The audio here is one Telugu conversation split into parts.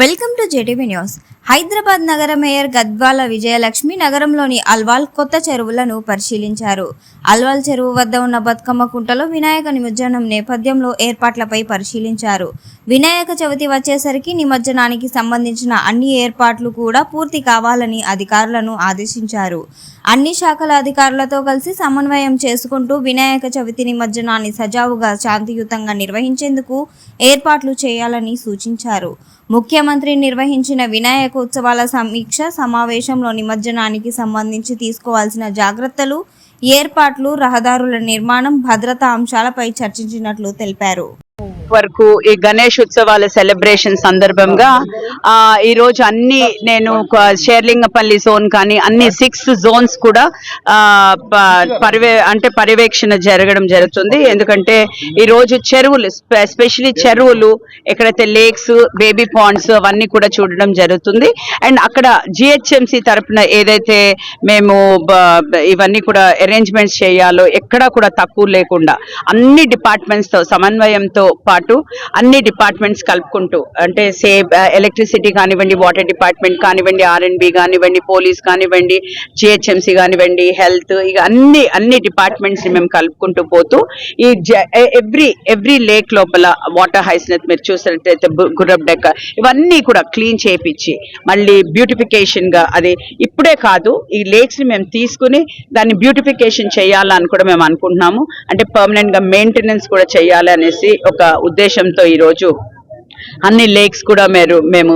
Welcome to JTV news. Hyderabad నగర మేయర్ గద్వాల విజయలక్ష్మి నగరంలోని అల్వాల్ కొత్త చెరువులను పరిశీలించారు. అల్వాల్ చెరువు వద్ద ఉన్న బతుకమ్మ కుంటలో వినాయక నిమజ్జనం నేపథ్యంలో ఏర్పాట్లపై పరిశీలించారు. వినాయక చవితి వచ్చేసరికి నిమజ్జనానికి సంబంధించిన అన్ని ఏర్పాట్లు కూడా పూర్తి కావాలని అధికారులను ఆదేశించారు. అన్ని శాఖల అధికారులతో కలిసి సమన్వయం చేసుకుంటూ వినాయక చవితి నిమజ్జనాన్ని సజావుగా శాంతియుతంగా నిర్వహించేందుకు ఏర్పాట్లు చేయాలని సూచించారు. ముఖ్యమంత్రి నిర్వహించిన వినాయక ఉత్సవాల సమీక్ష సమావేశంలో నిమజ్జనానికి సంబంధించి తీసుకోవాల్సిన జాగ్రత్తలు ఏర్పాట్లు రహదారుల నిర్మాణం భద్రతా అంశాలపై చర్చించినట్లు తెలిపారు. వరకు ఈ గణేష్ ఉత్సవాల సెలబ్రేషన్ సందర్భంగా ఆ ఈ రోజు అన్ని నేను షేర్లింగపల్లి జోన్ కానీ అన్ని సిక్స్ జోన్స్ కూడా పర్వే అంటే పర్యవేక్షణ జరగడం జరుగుతుంది. ఎందుకంటే ఈ రోజు చెరువులు ఎస్పెషలీ చెరువులు ఎక్కడైతే లేక్స్ బేబీ పాండ్స్ అవన్నీ కూడా చూడడం జరుగుతుంది. అండ్ అక్కడ జిహెచ్ఎంసి తరపున ఏదైతే మేము ఇవన్నీ కూడా అరేంజ్మెంట్స్ చేయాలో ఎక్కడా కూడా తక్కువ లేకుండా అన్ని డిపార్ట్మెంట్స్తో సమన్వయంతో పాటు అన్ని డిపార్ట్మెంట్స్ కలుపుకుంటూ అంటే సే ఎలక్ట్రిసిటీ కానివ్వండి వాటర్ డిపార్ట్మెంట్ కానివ్వండి ఆర్ఎండ్బి కానివ్వండి పోలీస్ కానివ్వండి జిహెచ్ఎంసి కానివ్వండి హెల్త్ ఇక అన్ని అన్ని డిపార్ట్మెంట్స్ని మేము కలుపుకుంటూ పోతూ ఈ ఎవ్రీ ఎవ్రీ లేక్ లోపల వాటర్ హైస్నెత్ మీరు చూసినట్టయితే గుర్రబ్ డెక్క ఇవన్నీ కూడా క్లీన్ చేపించి మళ్ళీ బ్యూటిఫికేషన్గా అది ఇప్పుడే కాదు ఈ లేక్స్ని మేము తీసుకుని దాన్ని బ్యూటిఫికేషన్ చేయాలని కూడా మేము అనుకుంటున్నాము. అంటే పర్మనెంట్గా మెయింటెనెన్స్ కూడా చేయాలి అనేసి ఒక ఉద్దేశంతో ఈ రోజు అన్ని లేక్స్ కూడా మీరు మేము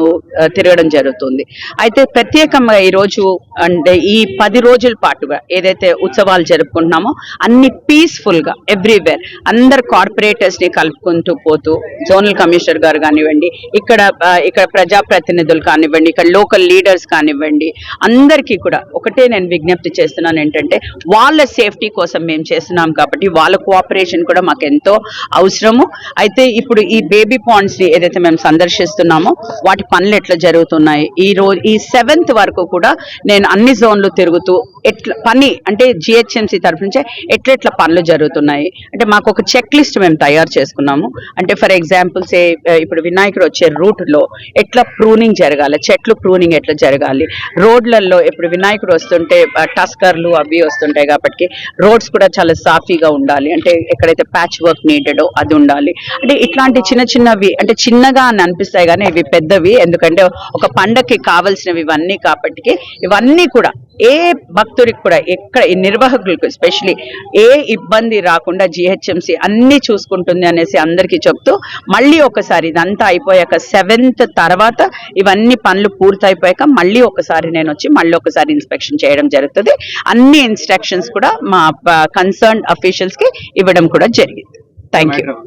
తిరగడం జరుగుతుంది. అయితే ప్రత్యేకంగా ఈ రోజు అంటే ఈ పది రోజుల పాటుగా ఏదైతే ఉత్సవాలు జరుపుకుంటున్నామో అన్ని పీస్ఫుల్గా ఎవ్రీవేర్ అందరు కార్పొరేటర్స్ని కలుపుకుంటూ పోతూ జోనల్ కమిషనర్ గారు కానివ్వండి ఇక్కడ ఇక్కడ ప్రజాప్రతినిధులు కానివ్వండి ఇక్కడ లోకల్ లీడర్స్ కానివ్వండి అందరికీ కూడా ఒకటే నేను విజ్ఞప్తి చేస్తున్నాను ఏంటంటే వాళ్ళ సేఫ్టీ కోసం మేము చేస్తున్నాం కాబట్టి వాళ్ళ కోఆపరేషన్ కూడా మాకు ఎంతో అవసరము. అయితే ఇప్పుడు ఈ బేబీ పాండ్స్ ని మేము సందర్శిస్తున్నామో. వాటి పనులు ఎట్లా జరుగుతున్నాయి? ఈ రోజు ఈ సెవెంత్ వరకు కూడా నేను అన్ని జోన్లు తిరుగుతూ ఎట్లా పని అంటే జిహెచ్ఎంసీ తరఫు నుంచే ఎట్లెట్ల పనులు జరుగుతున్నాయి? అంటే మాకు ఒక చెక్ లిస్ట్ మేము తయారు చేసుకున్నాము. అంటే ఫర్ ఎగ్జాంపుల్స్ ఇప్పుడు వినాయకుడు వచ్చే రూట్లో ఎట్లా ప్రూనింగ్ జరగాలి? చెట్లు ప్రూనింగ్ ఎట్లా జరగాలి? రోడ్లలో ఇప్పుడు వినాయకుడు వస్తుంటే టస్కర్లు అవి వస్తుంటాయి కాబట్టి రోడ్స్ కూడా చాలా సాఫీగా ఉండాలి. అంటే ఎక్కడైతే ప్యాచ్ వర్క్ నీడెడో అది ఉండాలి. అంటే ఇట్లాంటి చిన్న చిన్నవి అంటే చిన్న చిన్నగా అని అనిపిస్తాయి కానీ ఇవి పెద్దవి. ఎందుకంటే ఒక పండక్కి కావాల్సినవి ఇవన్నీ కాబట్టి ఇవన్నీ కూడా ఏ భక్తుడికి కూడా ఎక్కడ ఈ నిర్వాహకులకు ఎస్పెషలీ ఏ ఇబ్బంది రాకుండా జిహెచ్ఎంసి అన్ని చూసుకుంటుంది అనేసి అందరికీ చెప్తూ మళ్ళీ ఒకసారి ఇదంతా అయిపోయాక సెవెంత్ తర్వాత ఇవన్నీ పనులు పూర్తయిపోయాక మళ్ళీ ఒకసారి నేను వచ్చి మళ్ళీ ఒకసారి ఇన్స్పెక్షన్ చేయడం జరుగుతుంది. అన్ని ఇన్స్ట్రక్షన్స్ కూడా మా కన్సర్న్ అఫీషియల్స్కి ఇవ్వడం కూడా జరిగింది. Thank you